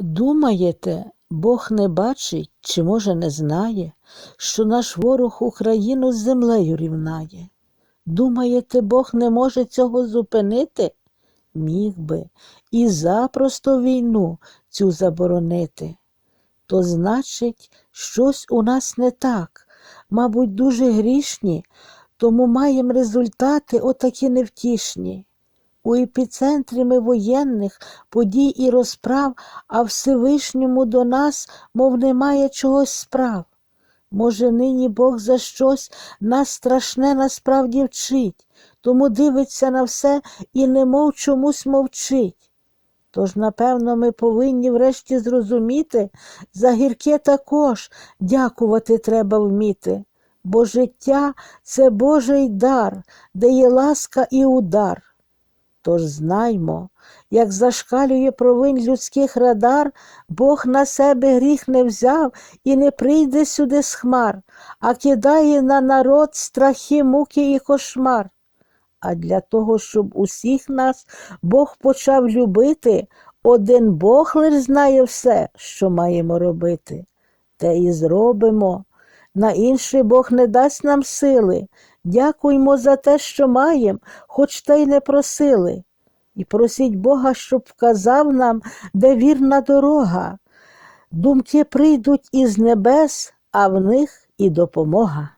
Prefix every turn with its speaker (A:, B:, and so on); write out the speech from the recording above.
A: Думаєте, Бог не бачить чи, може, не знає, що наш ворог Україну з землею рівнає? Думаєте, Бог не може цього зупинити? Міг би і запросто війну цю заборонити. То значить, щось у нас не так, мабуть, дуже грішні, тому маємо результати отакі невтішні. У епіцентрі воєнних подій і розправ, а Всевишньому до нас, мов немає чогось справ. Може, нині Бог за щось нас страшне насправді вчить, тому дивиться на все і немов чомусь мовчить. Тож, напевно, ми повинні врешті зрозуміти, за гірке також дякувати треба вміти, бо життя це Божий дар, де є ласка і удар. Тож знаймо, як зашкалює провин людських радар, Бог на себе гріх не взяв і не прийде сюди з хмар, а кидає на народ страхи, муки і кошмар. А для того, щоб усіх нас Бог почав любити, один Бог лиш знає все, що маємо робити. Те і зробимо. На інший Бог не дасть нам сили. Дякуймо за те, що маєм, хоч та й не просили. І просіть Бога, щоб вказав нам, де вірна дорога. Думки прийдуть із небес, а в них і допомога.